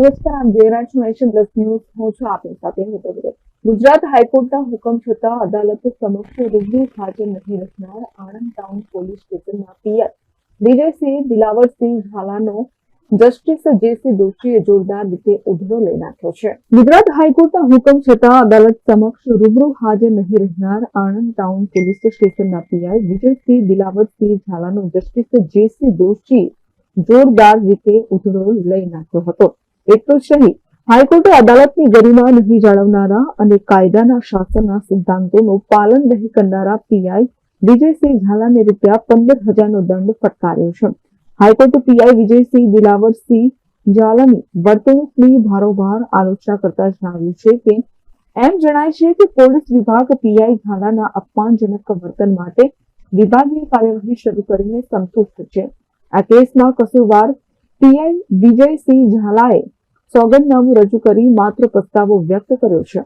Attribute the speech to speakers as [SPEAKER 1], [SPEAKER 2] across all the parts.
[SPEAKER 1] નમસ્કાર આમ Jayraj nation Plus news હું છું આપની સાથે હેતલ ભગત. ગુજરાત હાઈકોર્ટના હુકમ છતાં અદાલત સમક્ષ રૂબરૂ હાજર નહીં રહેનાર આણંદ ટાઉન પોલીસ સ્ટેશનના પીઆઈ વિજયસિંહ દિલાવરસિંહ ઝાલાનો જસ્ટિસ જેસી દોશીએ જોરદાર રીતે ઉધડો લઈ નાખ્યો છે ગુજરાત હાઈકોર્ટના હુકમ છતાં અદાલત સમક્ષ રૂબરૂ હાજર નહીં રહેનાર આણંદ ટાઉન પોલીસ સ્ટેશનના પીઆઈ વિજયસિંહ દિલાવરસિંહ ઝાલાનો જસ્ટિસ જેસી દોશી જોરદાર રીતે ઉધડો લઈ નાખ્યો હતો એટલું જ નહીં, હાઈકોર્ટે અદાલતની ગરિમા નહીં જાળવનારા અને કાયદાના શાસનના સિદ્ધાંતોનું પાલન નહીં કરનારા પીઆઈ વિજયસિંહ ઝાલાને રૂપિયા પંદર હજારનો દંડ ફટકાર્યો છે. હાઈકોર્ટે પીઆઈ વિજયસિંહ દિલાવરસિંહ ઝાલાની વર્તણૂકની ભારોભાર આલોચના કરતા જણાવ્યું છે કે, એમ જણાય છે કે પોલીસ વિભાગ પીઆઈ ઝાલાના અપમાનજનક વર્તન માટે વિભાગની કાર્યવાહી શરૂ કરીને સંતુષ્ટ છે. આ કેસમાં કસૂરવાર પીઆઈ વિજયસિંહ ઝાલાએ સોગંદનામું રજૂ કરી માત્ર પ્રસ્તાવો વ્યક્ત કર્યો છે.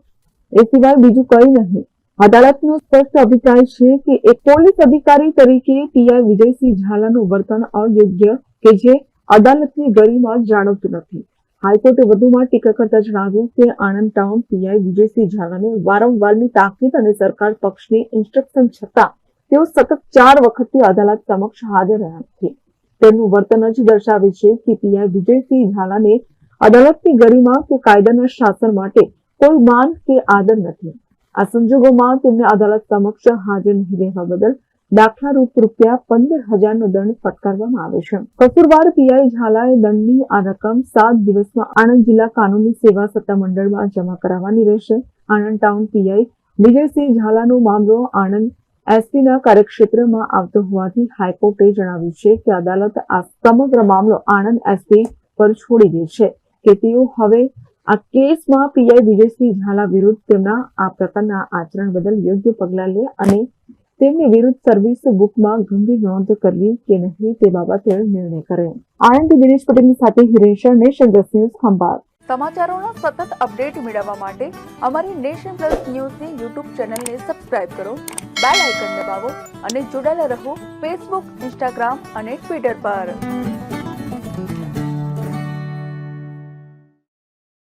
[SPEAKER 1] એ સિવાય બીજું કંઈ નહીં. અદાલતનો સ્પષ્ટ અભિપ્રાય છે કે એક પોલીસ અધિકારી તરીકે પીઆઈ વિજયસિંહ ઝાલાનું વર્તન અયોગ્ય કે જે અદાલતની ગરિમા જાણવતું નથી. હાઈકોર્ટે વધુમાં ટીકા કરતા જણાવ્યું કે આણંદ ટાઉન પીઆઈ વિજયસિંહ ઝાલાને વારંવારની તાકીદ અને સરકાર પક્ષની ઇન્સ્ટ્રક્શન છતાં તેઓ સતત ચાર વખતથી અદાલત સમક્ષ હાજર રહ્યા નથી. તેમનું વર્તન જ દર્શાવે છે કે પીઆઈ વિજયસિંહ ઝાલાને અદાલતની ગરિમા કે કાયદાના શાસન માટે કોઈ માન કે આદર નથી. આ સંજોગોમાં તેમને અદાલત સમક્ષ હાજર નહીં રહેવા બદલ દાખલારૂપ રૂપિયા પંદર હજારનો દંડ ફટકારવામાં આવે છે. કસૂરવાર પીઆઈ ઝાલાએ દંડની આ રકમ સાત દિવસમાં આણંદ જિલ્લા કાનૂની સેવા સત્તામંડળમાં જમા કરાવવાની રહેશે. આણંદ ટાઉન પીઆઈ વિજયસિંહ ઝાલાનો મામલો આણંદ એસપીના કાર્યક્ષેત્રમાં આવતો હોવાથી હાઈકોર્ટે જણાવ્યું છે કે અદાલત આ સમગ્ર મામલો આણંદ એસપી પર છોડી દે છે. કે તેઓ હવે આ કેસમાં પીઆઈ વિજયસિંહ ઝાલા વિરુદ્ધ તેમના આ પ્રકારના આચરણ બદલ યોગ્ય પગલાં લે અને તેમની વિરુદ્ધ સર્વિસ બુકમાં ગંભીર નોંધ કરવી કે નહીં તે બાબતે નિર્ણય કરે. આણંદ દિનેશ પટેલની સાથે Hiresh Nation Plus News Khambhat.
[SPEAKER 2] સમાચારોનો સતત અપડેટ મેળવવા માટે અમારી નેશન પ્લસ ન્યૂઝની યુટ્યુબ ચેનલને સબસ્ક્રાઇબ કરો, બેલ આઇકન દબાવો અને જોડાયેલા રહો ફેસબુક, ઇન્સ્ટાગ્રામ અને ટ્વિટર પર.